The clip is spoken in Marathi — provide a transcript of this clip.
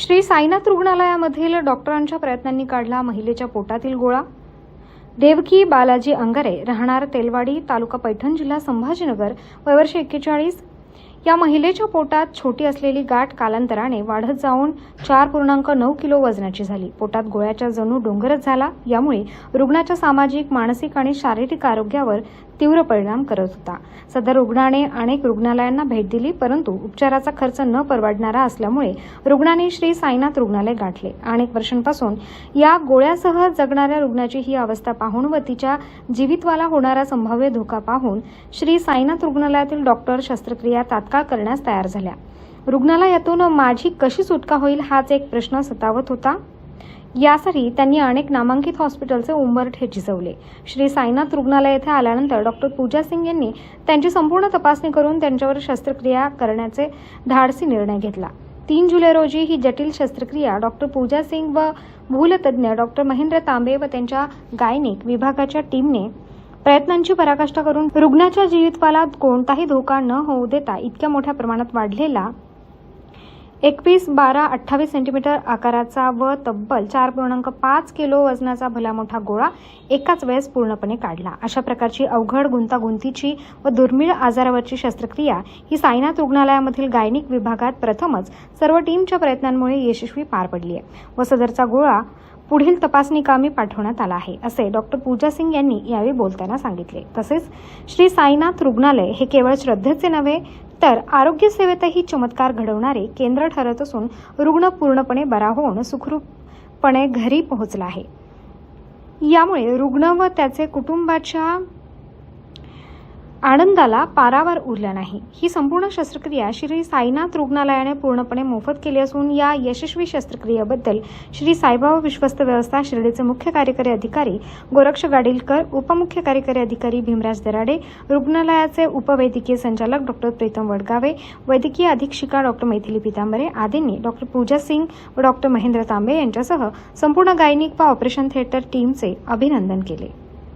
श्री साईनाथ रुग्णालयामधील डॉक्टरांच्या प्रयत्नांनी काढला महिलेच्या पोटातील गोळा. देवकी बालाजी अंगारे राहणार तेलवाडी तालुका पैठण जिल्हा संभाजीनगर वयवर्ष एक्केचाळीस या महिलेच्या पोटात छोटी असलेली गाठ कालांतराने वाढत जाऊन चार पूर्णांक नऊ किलो वजनाची झाली. पोटात गोळ्याच्या जणू डोंगरच झाला. यामुळे रुग्णाच्या सामाजिक मानसिक आणि शारीरिक आरोग्यावर तीव्र परिणाम करत होता. सदर रुग्णाने अनेक रुग्णालयांना भेट दिली परंतु उपचाराचा खर्च न परवडणारा असल्यामुळे रुग्णाने श्री साईनाथ रुग्णालय गाठले. अनेक वर्षांपासून या गोळ्यासह जगणाऱ्या रुग्णाची ही अवस्था पाहून व तिच्या जीवितवाला होणारा संभाव्य धोका पाहून श्री साईनाथ रुग्णालयातील डॉक्टर शस्त्रक्रिया तात्काळ करण्यास तयार झाल्या. रुग्णालयातून माझी कशी सुटका होईल हाच एक प्रश्न सतावत होता. यासाठी त्यांनी अनेक नामांकित हॉस्पिटलचे उंबरठे झिजवले श्री साईनाथ रुग्णालय येथे आल्यानंतर डॉक्टर पूजा सिंग यांनी त्यांची संपूर्ण तपासणी करून त्यांच्यावर शस्त्रक्रिया करण्याचे धाडसी निर्णय घेतला. तीन जुलै रोजी ही जटिल शस्त्रक्रिया डॉक्टर पूजा सिंग व भूलतज्ञ डॉक्टर महेंद्र तांबे व त्यांच्या गायनिक विभागाच्या टीमने प्रयत्नांची पराकाष्ठा करून रुग्णाच्या जीवितवाला कोणताही धोका न होऊ देता इतक्या मोठ्या प्रमाणात वाढलेला एकवीस बारा अठ्ठावीस सेंटीमीटर आकाराचा व तब्बल चार पूर्णांक पाच किलो वजनाचा भला मोठा गोळा एकाच वेळेस पूर्णपणे काढला. अशा प्रकारची अवघड गुंतागुंतीची व दुर्मिळ आजारावरची शस्त्रक्रिया ही साईनाथ रुग्णालयामधील गायनिक विभागात प्रथमच सर्व टीमच्या प्रयत्नांमुळे यशस्वी पार पडली आहे व सदरचा गोळा पुढील तपासणी कामी पाठवण्यात आला आहे असे डॉक्टर पूजा सिंग यांनी यावेळी बोलताना सांगितले. तसेच श्री साईनाथ रुग्णालय हे केवळ श्रद्धेचे नव्हे तर आरोग्य सेवेतही चमत्कार घडवणारे केंद्र ठरत असून रुग्ण पूर्णपणे बरा होऊन सुखरूपपणे घरी पोहोचला आहे. यामुळे रुग्ण व त्याचे कुटुंबाच्या आनंदाला पारावर उरला नाही. ही संपूर्ण शस्त्रक्रिया श्री साईनाथ रुग्णालयाने पूर्णपणे मोफत केली असून या यशस्वी शस्त्रक्रियेबद्दल श्री साईबाबा विश्वस्त व्यवस्था शिर्डीचे मुख्य कार्यकारी अधिकारी गोरक्ष गाडीलकर उपमुख्य कार्यकारी अधिकारी भीमराज दराडे रुग्णालयाचे उपवैद्यकीय संचालक डॉक्टर प्रीतम वडगावे वैद्यकीय अधीक्षिका डॉक्टर मैथिली पितांबरे आदींनी डॉक्टर पूजा सिंग व डॉक्टर महेंद्र तांबे यांच्यासह संपूर्ण गायनिक व ऑपरेशन थिएटर टीमचे अभिनंदन केले.